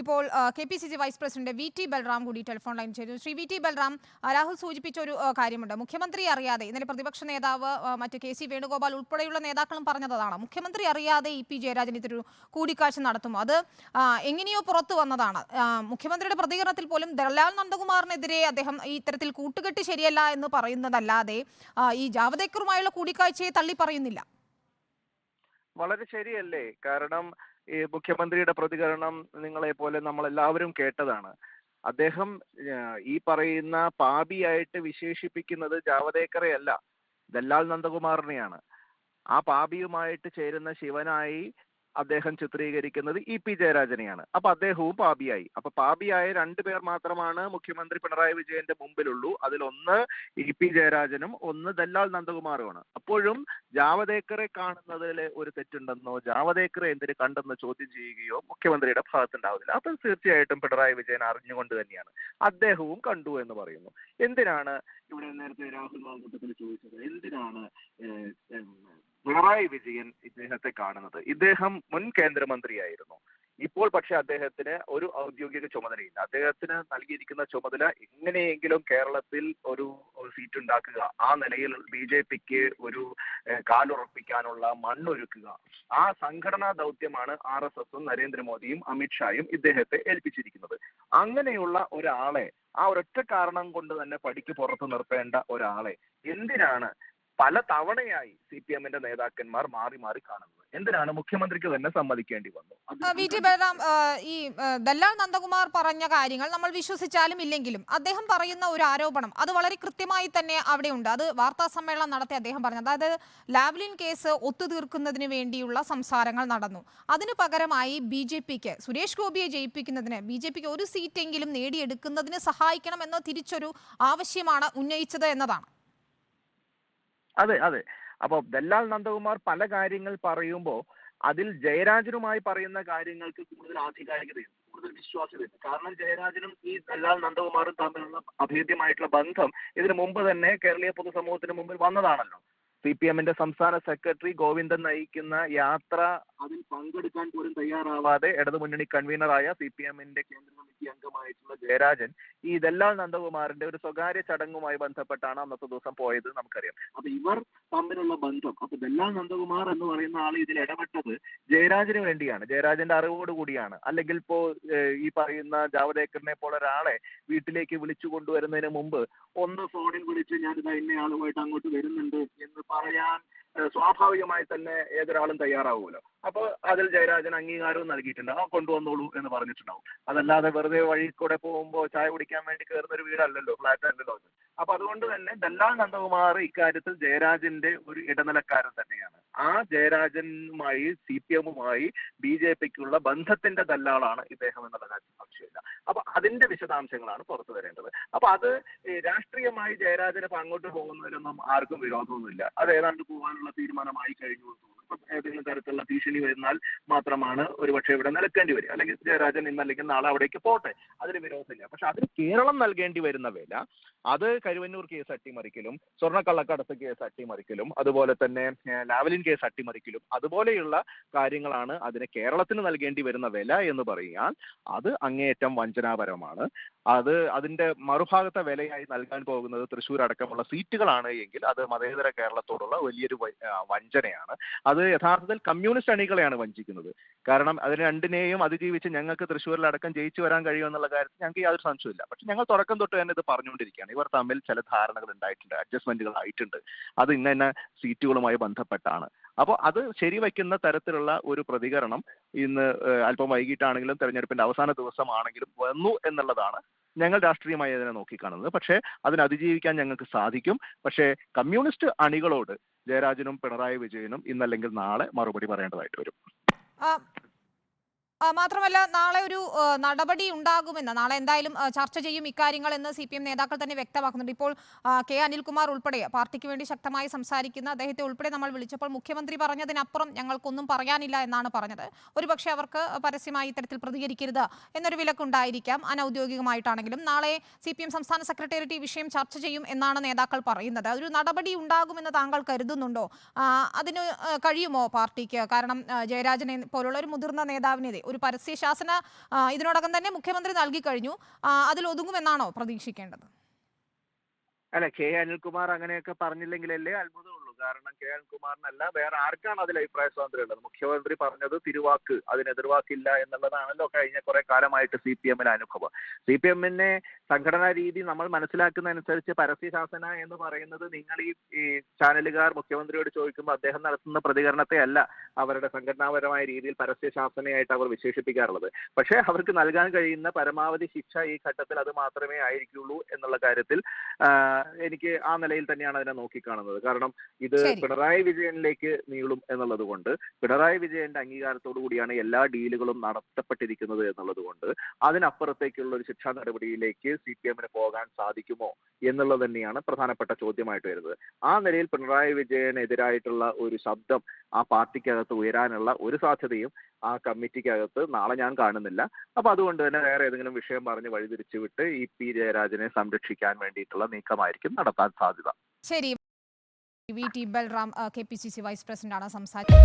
ഇപ്പോൾ K P C C vice president V T Balram കൂടി telephone line ചെയ്തു. Shri V T Balram Rahul സൂചിപ്പിച്ച ഒരു കാര്യമുണ്ട്. മുഖ്യമന്ത്രി അറിയാതെ ഇന്നലെ പ്രതിപക്ഷ നേതാവ് മറ്റ് കെ സി വേണുഗോപാൽ ഉൾപ്പെടെയുള്ള നേതാക്കളും പറഞ്ഞതാണ് മുഖ്യമന്ത്രി അറിയാതെ ഇ പി ജയരാജൻ ഇതൊരു കൂടിക്കാഴ്ച നടത്തുമോ അത് എങ്ങനെയോ പുറത്തു വന്നതാണ്. മുഖ്യമന്ത്രിയുടെ പ്രതികരണത്തിൽ പോലും ദലാൽ നന്ദകുമാറിനെതിരെ അദ്ദേഹം ഈ ഇത്തരത്തിൽ കൂട്ടുകെട്ട് ശരിയല്ല എന്ന് പറയുന്നതല്ലാതെ ഈ ജാവദേക്കറുമായുള്ള കൂടിക്കാഴ്ചയെ തള്ളി പറയുന്നില്ല. വളരെ ശരിയല്ലേ? കാരണം ഈ മുഖ്യമന്ത്രിയുടെ പ്രതികരണം നിങ്ങളെ പോലെ നമ്മൾ എല്ലാവരും കേട്ടതാണ്. അദ്ദേഹം ഈ പറയുന്ന പാപിയായിട്ട് വിശേഷിപ്പിക്കുന്നത് ജാവദേക്കറെ അല്ല ദല്ലാൽ നന്ദകുമാറിനെയാണ്. ആ പാപിയുമായിട്ട് ചേരുന്ന ശിവനായി അദ്ദേഹം ചിത്രീകരിക്കുന്നത് ഇ പി ജയരാജനെയാണ്. അപ്പൊ അദ്ദേഹവും പാപിയായി. അപ്പൊ പാപിയായ രണ്ടു പേർ മാത്രമാണ് മുഖ്യമന്ത്രി പിണറായി വിജയന്റെ മുമ്പിലുള്ളൂ. അതിലൊന്ന് ഇ പി ജയരാജനും ഒന്ന് ദല്ലാൽ നന്ദകുമാറുമാണ്. അപ്പോഴും ജാവദേക്കറെ കാണുന്നതിൽ ഒരു തെറ്റുണ്ടെന്നോ ജാവദേക്കറെ എന്തിന് കണ്ടെന്ന് ചോദ്യം ചെയ്യുകയോ മുഖ്യമന്ത്രിയുടെ ഭാഗത്തുണ്ടാവുന്നില്ല. അത് തീർച്ചയായിട്ടും പിണറായി വിജയൻ അറിഞ്ഞുകൊണ്ട് തന്നെയാണ്. അദ്ദേഹവും കണ്ടു എന്ന് പറയുന്നു. എന്തിനാണ് ഇവിടെ നേരത്തെ രാഹുൽ മാങ്കൂട്ടത്തിൽ ചോദിച്ചത്? എന്തിനാണ് പിണറായി വിജയൻ ഇദ്ദേഹത്തെ കാണുന്നത്. ഇദ്ദേഹം മുൻ കേന്ദ്രമന്ത്രിയായിരുന്നു. ഇപ്പോൾ പക്ഷെ അദ്ദേഹത്തിന് ഒരു ഔദ്യോഗിക ചുമതലയില്ല. അദ്ദേഹത്തിന് നൽകിയിരിക്കുന്ന ചുമതല എങ്ങനെയെങ്കിലും കേരളത്തിൽ ഒരു സീറ്റ് ഉണ്ടാക്കുക ആ നിലയിൽ ബി ജെ പിക്ക് ഒരു കാലുറപ്പിക്കാനുള്ള മണ്ണൊരുക്കുക. ആ സംഘടനാ ദൗത്യമാണ് ആർ എസ് എസും നരേന്ദ്രമോദിയും അമിത്ഷായും ഇദ്ദേഹത്തെ ഏൽപ്പിച്ചിരിക്കുന്നത്. അങ്ങനെയുള്ള ഒരാളെ ആ ഒരൊറ്റ കാരണം കൊണ്ട് തന്നെ പടിക്ക് പുറത്ത് നിർത്തേണ്ട ഒരാളെ എന്തിനാണ് പല തവണയായി സി പി എമ്മിന്റെ നേതാക്കന്മാർ മാറി മാറി കാണുന്നത്. എന്തിനാണ് മുഖ്യമന്ത്രിക്ക് തന്നെ സമ്മതിക്കേണ്ടി വന്നു? വി ടി ബലറാം ഈ ദല്ലാൽ നന്ദകുമാർ പറഞ്ഞ കാര്യങ്ങൾ നമ്മൾ വിശ്വസിച്ചാലും ഇല്ലെങ്കിലും അദ്ദേഹം പറയുന്ന ഒരു ആരോപണം അത് വളരെ കൃത്യമായി തന്നെ അവിടെ ഉണ്ട് അത് വാർത്താ സമ്മേളനം നടത്തി അദ്ദേഹം പറഞ്ഞു അതായത് ലാവ്ലിൻ കേസ് ഒത്തുതീർക്കുന്നതിന് വേണ്ടിയുള്ള സംസാരങ്ങൾ നടന്നു. അതിനു പകരമായി ബി ജെ പിക്ക് സുരേഷ് ഗോപിയെ ജയിപ്പിക്കുന്നതിന് ബി ജെ പിക്ക് ഒരു സീറ്റെങ്കിലും നേടിയെടുക്കുന്നതിന് സഹായിക്കണം എന്ന തിരിച്ചൊരു ആവശ്യമാണ് ഉന്നയിച്ചത് എന്നതാണ്. അതെ അതെ. അപ്പൊ ദല്ലാൽ നന്ദകുമാർ പല കാര്യങ്ങൾ പറയുമ്പോൾ അതിൽ ജയരാജനുമായി പറയുന്ന കാര്യങ്ങൾക്ക് കൂടുതൽ ആധികാരികതയുണ്ട് കൂടുതൽ വിശ്വാസ്യതയുണ്ട്. കാരണം ജയരാജനും ഈ ദല്ലാൽ നന്ദകുമാറും തമ്മിലുള്ള അഭേദ്യമായിട്ടുള്ള ബന്ധം ഇതിനു മുമ്പ് തന്നെ കേരളീയ പൊതുസമൂഹത്തിന് മുമ്പിൽ വന്നതാണല്ലോ. സി പി എമ്മിന്റെ സംസ്ഥാന സെക്രട്ടറി ഗോവിന്ദൻ നയിക്കുന്ന യാത്ര അതിൽ പങ്കെടുക്കാൻ പോലും തയ്യാറാവാതെ ഇടതുമുന്നണി കൺവീനറായ സി പി എമ്മിന്റെ കേന്ദ്ര കമ്മിറ്റി അംഗമായിട്ടുള്ള ജയരാജൻ ഈ ഇതെല്ലാം നന്ദകുമാറിന്റെ ഒരു സ്വകാര്യ ചടങ്ങുമായി ബന്ധപ്പെട്ടാണ് അന്നത്തെ ദിവസം പോയത് നമുക്കറിയാം. അപ്പൊ ഇവർ തമ്മിലുള്ള ബന്ധം അപ്പൊ ദല്ലാൽ നന്ദകുമാർ എന്ന് പറയുന്ന ആൾ ഇതിൽ ഇടപെട്ടത് ജയരാജന് വേണ്ടിയാണ്. ജയരാജന്റെ അറിവോട് കൂടിയാണ്. അല്ലെങ്കിൽ ഇപ്പോ ഈ പറയുന്ന ജാവദേക്കറിനെ പോലെ ഒരാളെ വീട്ടിലേക്ക് വിളിച്ചു കൊണ്ടുവരുന്നതിന് മുമ്പ് ഒന്ന് ഫോണിൽ വിളിച്ച് ഞാൻ ഇതാ ഇന്ന ആളുമായിട്ട് അങ്ങോട്ട് വരുന്നുണ്ട് എന്ന് പറയാൻ സ്വാഭാവികമായി തന്നെ ഏതൊരാളും തയ്യാറാവുമല്ലോ. അപ്പൊ അതിൽ ജയരാജൻ അംഗീകാരവും നൽകിയിട്ടുണ്ട്. ആ കൊണ്ടുവന്നോളൂ എന്ന് പറഞ്ഞിട്ടുണ്ടാവും. അതല്ലാതെ വെറുതെ വഴി കൂടെ പോകുമ്പോൾ ചായ കുടിക്കാൻ വേണ്ടി കയറുന്ന ഒരു വീടല്ലല്ലോ ഫ്ലാറ്റ് അല്ലല്ലോ അപ്പൊ അതുകൊണ്ട് തന്നെ ദല്ലാൽ നന്ദകുമാർ ഇക്കാര്യത്തിൽ ജയരാജന്റെ ഒരു ഇടനിലക്കാരൻ തന്നെയാണ്. ആ ജയരാജനുമായി സി പി എമ്മുമായി ബി ജെ പിക്കുള്ള ബന്ധത്തിന്റെ ദല്ലാളാണ് ഇദ്ദേഹം എന്നുള്ള കാര്യത്തിൽ സംശയമില്ല. അപ്പൊ അതിന്റെ വിശദാംശങ്ങളാണ് പുറത്തു വരേണ്ടത്. അപ്പൊ അത് രാഷ്ട്രീയമായി ജയരാജന് അങ്ങോട്ട് പോകുന്നതിലൊന്നും ആർക്കും വിരോധമൊന്നുമില്ല. അത് ഏതാണ്ട് പോകാനുള്ള തീരുമാനമായി കഴിഞ്ഞു എന്ന് തോന്നുന്നു. ഏതെങ്കിലും തരത്തിലുള്ള ഭീഷണി വരുന്നാൽ മാത്രമാണ് ഒരുപക്ഷെ ഇവിടെ നിലക്കേണ്ടി വരിക. അല്ലെങ്കിൽ ജയരാജൻ ഇന്നല്ലെങ്കിൽ നാളെ അവിടേക്ക് പോട്ടെ. അതിന് വിരോധമില്ല. പക്ഷെ അതിന് കേരളം നൽകേണ്ടി വരുന്ന വില അത് കരുവന്നൂർ കേസ് അട്ടിമറിക്കലും സ്വർണക്കള്ളക്കടത്ത് കേസ് അട്ടിമറിക്കലും അതുപോലെ തന്നെ ലാവലിൻ കേസ് അട്ടിമറിക്കലും അതുപോലെയുള്ള കാര്യങ്ങളാണ് അതിന് കേരളത്തിന് നൽകേണ്ടി വരുന്ന വില എന്ന് പറയാൻ അത് അങ്ങേയറ്റം വഞ്ചനാപരമാണ്. അത് അതിന്റെ മറുഭാഗത്തെ വിലയായി നൽകാൻ പോകുന്നത് തൃശ്ശൂർ അടക്കമുള്ള സീറ്റുകളാണ് എങ്കിൽ അത് മതേതര കേരളത്തോടുള്ള വലിയൊരു വഞ്ചനയാണ്. അത് യഥാർത്ഥത്തിൽ കമ്മ്യൂണിസ്റ്റ് അണികളെയാണ് വഞ്ചിക്കുന്നത്. കാരണം അതിന് രണ്ടിനെയും അതിജീവിച്ച് ഞങ്ങൾക്ക് തൃശ്ശൂരിൽ അടക്കം ജയിച്ചു വരാൻ കഴിയുമെന്നുള്ള കാര്യത്തിൽ ഞങ്ങൾക്ക് യാതൊരു സംശയമില്ല പക്ഷെ ഞങ്ങൾ തുടക്കം തൊട്ട് തന്നെ ഇത് പറഞ്ഞുകൊണ്ടിരിക്കുകയാണ്. ഇവർ തമ്മിൽ ചില ധാരണകൾ ഉണ്ടായിട്ടുണ്ട് അഡ്ജസ്റ്റ്മെന്റുകൾ ആയിട്ടുണ്ട്. അത് ഇന്ന ഇന്ന സീറ്റുകളുമായി ബന്ധപ്പെട്ടാണ്. അപ്പോൾ അത് ശരിവയ്ക്കുന്ന തരത്തിലുള്ള ഒരു പ്രതികരണം ഇന്ന് അല്പം വൈകിട്ടാണെങ്കിലും തെരഞ്ഞെടുപ്പിന്റെ അവസാന ദിവസമാണെങ്കിലും വന്നു എന്നുള്ളതാണ് ഞങ്ങൾ രാഷ്ട്രീയമായി അതിനെ നോക്കിക്കാണുന്നത്. പക്ഷേ അതിനെ അതിജീവിക്കാൻ ഞങ്ങൾക്ക് സാധിക്കും. പക്ഷേ കമ്മ്യൂണിസ്റ്റ് അണികളോട് ജയരാജനും പിണറായി വിജയനും ഇന്നല്ലെങ്കിൽ നാളെ മറുപടി പറയേണ്ടതായിട്ട് വരും. മാത്രമല്ല നാളെ ഒരു നടപടി ഉണ്ടാകുമെന്ന് നാളെ എന്തായാലും ചർച്ച ചെയ്യും ഇക്കാര്യങ്ങൾ എന്ന് സി പി എം നേതാക്കൾ തന്നെ വ്യക്തമാക്കുന്നുണ്ട്. ഇപ്പോൾ കെ അനിൽകുമാർ ഉൾപ്പെടെ പാർട്ടിക്ക് വേണ്ടി ശക്തമായി സംസാരിക്കുന്ന അദ്ദേഹത്തെ ഉൾപ്പെടെ നമ്മൾ വിളിച്ചപ്പോൾ മുഖ്യമന്ത്രി പറഞ്ഞതിനപ്പുറം ഞങ്ങൾക്കൊന്നും പറയാനില്ല എന്നാണ് പറഞ്ഞത്. ഒരുപക്ഷെ അവർക്ക് പരസ്യമായി ഇത്തരത്തിൽ പ്രതികരിക്കരുത് എന്നൊരു വിലക്കുണ്ടായിരിക്കാം അനൌദ്യോഗികമായിട്ടാണെങ്കിലും. നാളെ സി പി എം സംസ്ഥാന സെക്രട്ടേറിയറ്റ് ഈ വിഷയം ചർച്ച ചെയ്യും എന്നാണ് നേതാക്കൾ പറയുന്നത്. ഒരു നടപടി ഉണ്ടാകുമെന്ന് താങ്കൾ കരുതുന്നുണ്ടോ? അതിന് കഴിയുമോ പാർട്ടിക്ക്? കാരണം ജയരാജനെ പോലുള്ള ഒരു മുതിർന്ന നേതാവിനെതിരെ ഒരു പരസ്യ ശാസന ഇതിനോടകം തന്നെ മുഖ്യമന്ത്രി നൽകി കഴിഞ്ഞു. അതിൽ ഒതുങ്ങുമെന്നാണോ പ്രതീക്ഷിക്കേണ്ടത്? അല്ല കെ അനിൽകുമാർ അങ്ങനെയൊക്കെ പറഞ്ഞില്ലെങ്കിലല്ലേ അത്ഭുതമുള്ളൂ. കാരണം കെ അനിൽകുമാറിനല്ല വേറെ ആർക്കാണ് അതിൽ അഭിപ്രായ സ്വാതന്ത്ര്യം ഉള്ളത്? മുഖ്യമന്ത്രി പറഞ്ഞത് തിരുവാക്ക് അതിന് എതിർവാക്കില്ല എന്നുള്ളതാണല്ലോ കഴിഞ്ഞ കുറെ കാലമായിട്ട് സി പി എമ്മിന് അനുഭവം. സി പി എമ്മിനെ സംഘടനാ രീതി നമ്മൾ മനസ്സിലാക്കുന്ന അനുസരിച്ച് പരസ്യശാസന എന്ന് പറയുന്നത് നിങ്ങൾ ഈ ചാനലുകാർ മുഖ്യമന്ത്രിയോട് ചോദിക്കുമ്പോൾ അദ്ദേഹം നടത്തുന്ന പ്രതികരണത്തെ അല്ല അവരുടെ സംഘടനാപരമായ രീതിയിൽ പരസ്യശാസനയായിട്ട് അവർ വിശേഷിപ്പിക്കാറുള്ളത്. പക്ഷേ അവർക്ക് നൽകാൻ കഴിയുന്ന പരമാവധി ശിക്ഷ ഈ ഘട്ടത്തിൽ അത് മാത്രമേ ആയിരിക്കുള്ളൂ എന്നുള്ള കാര്യത്തിൽ എനിക്ക് ആ നിലയിൽ തന്നെയാണ് അതിനെ നോക്കിക്കാണുന്നത്. കാരണം ഇത് പിണറായി വിജയനിലേക്ക് നീളും എന്നുള്ളത് കൊണ്ട് പിണറായി വിജയന്റെ അംഗീകാരത്തോടു കൂടിയാണ് എല്ലാ ഡീലുകളും നടത്തപ്പെട്ടിരിക്കുന്നത് എന്നുള്ളത് കൊണ്ട് അതിനപ്പുറത്തേക്കുള്ള ഒരു ശിക്ഷാ നടപടിയിലേക്ക് സി പി എമ്മിന് പോകാൻ സാധിക്കുമോ എന്നുള്ളത് തന്നെയാണ് പ്രധാനപ്പെട്ട ചോദ്യമായിട്ട് വരുന്നത്. ആ നിലയിൽ പിണറായി വിജയനെതിരായിട്ടുള്ള ഒരു ശബ്ദം ആ പാർട്ടിക്കകത്ത് ഉയരാനുള്ള ഒരു സാധ്യതയും ആ കമ്മിറ്റിക്കകത്ത് നാളെ ഞാൻ കാണുന്നില്ല. അപ്പൊ അതുകൊണ്ട് തന്നെ വേറെ ഏതെങ്കിലും വിഷയം പറഞ്ഞ് വഴിതിരിച്ചു വിട്ട് ഇ പി ജയരാജനെ സംരക്ഷിക്കാൻ വേണ്ടിയിട്ടുള്ള നീക്കമായിരിക്കും നടത്താൻ സാധ്യത. ശരി. V T Balram K P C C vice പ്രസിഡന്റാണ് സംസാരിച്ചത്.